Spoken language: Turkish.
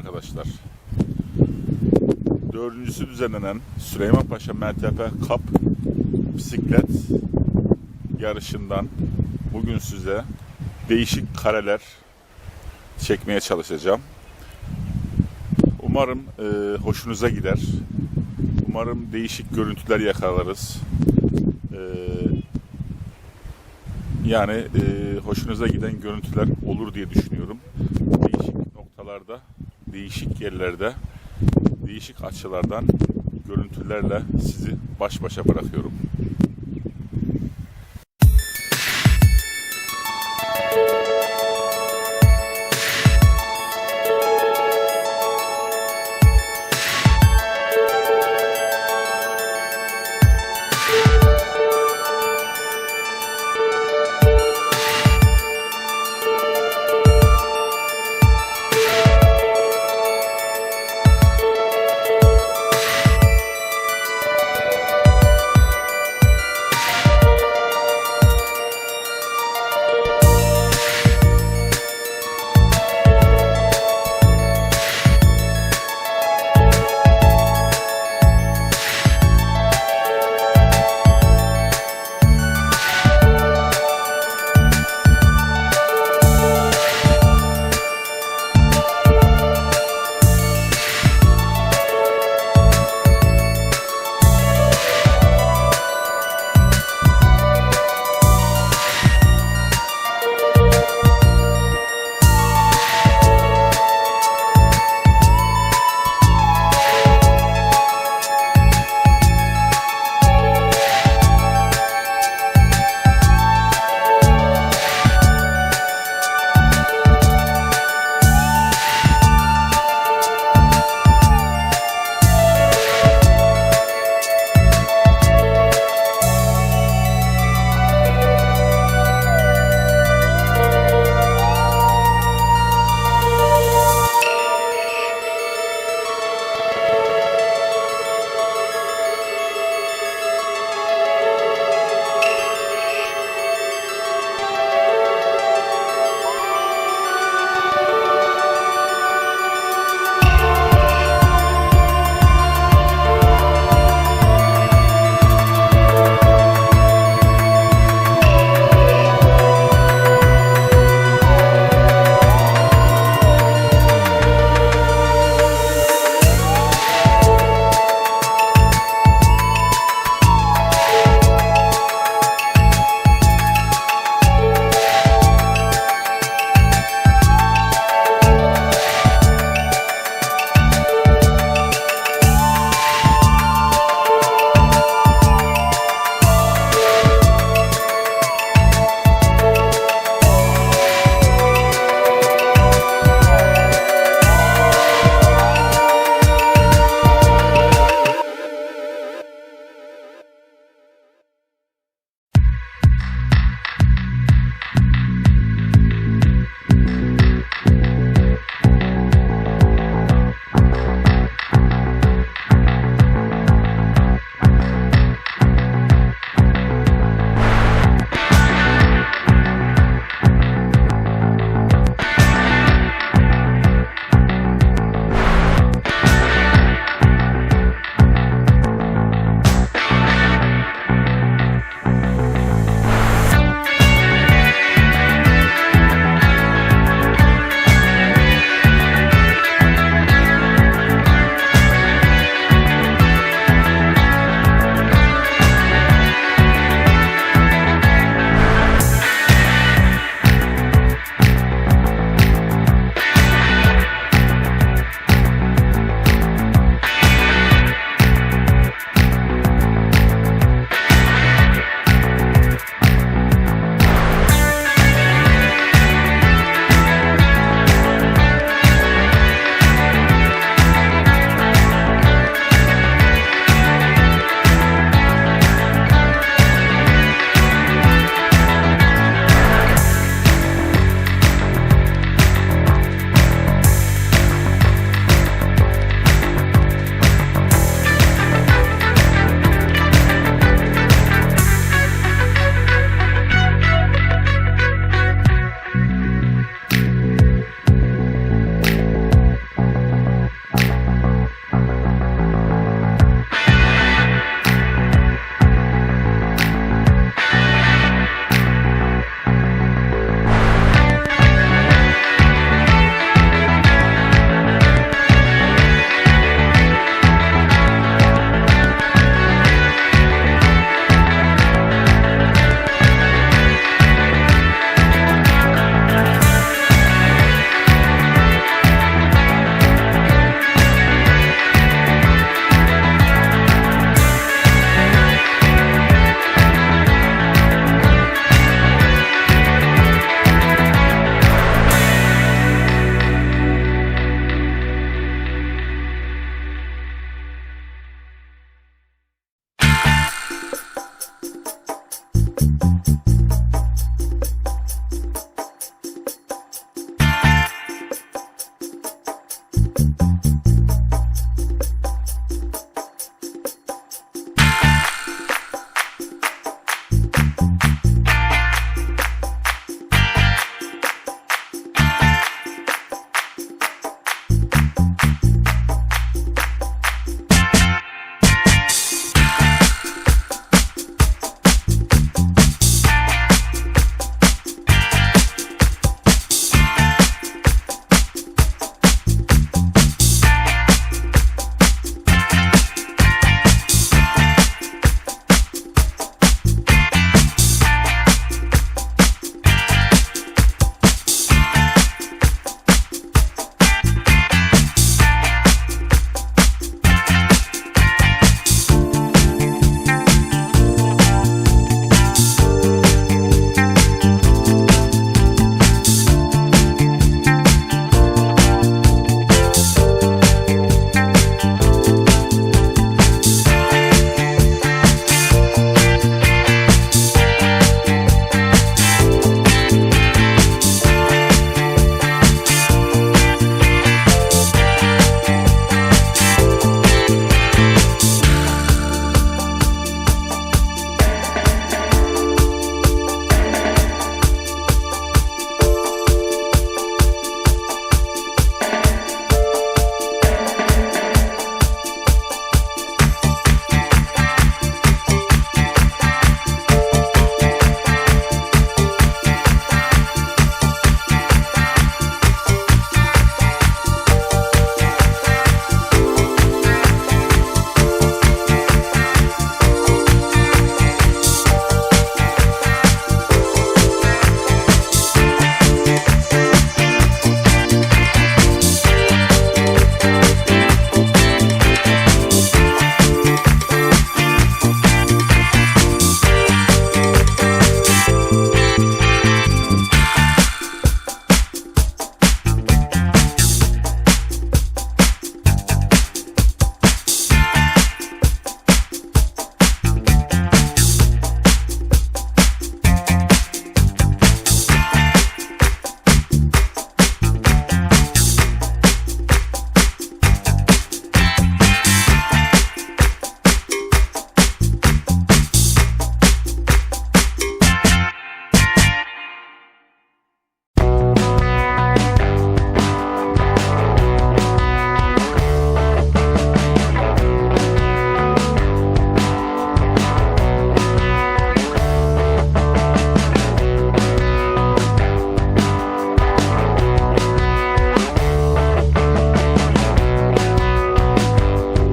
arkadaşlar. Dördüncüsü düzenlenen Süleymanpaşa MTP Cup bisiklet yarışından bugün size değişik kareler çekmeye çalışacağım. Umarım e, hoşunuza gider. Umarım değişik görüntüler yakalarız. E, yani e, hoşunuza giden görüntüler olur diye düşünüyorum. Değişik noktalarda, değişik yerlerde, değişik açılardan görüntülerle sizi baş başa bırakıyorum.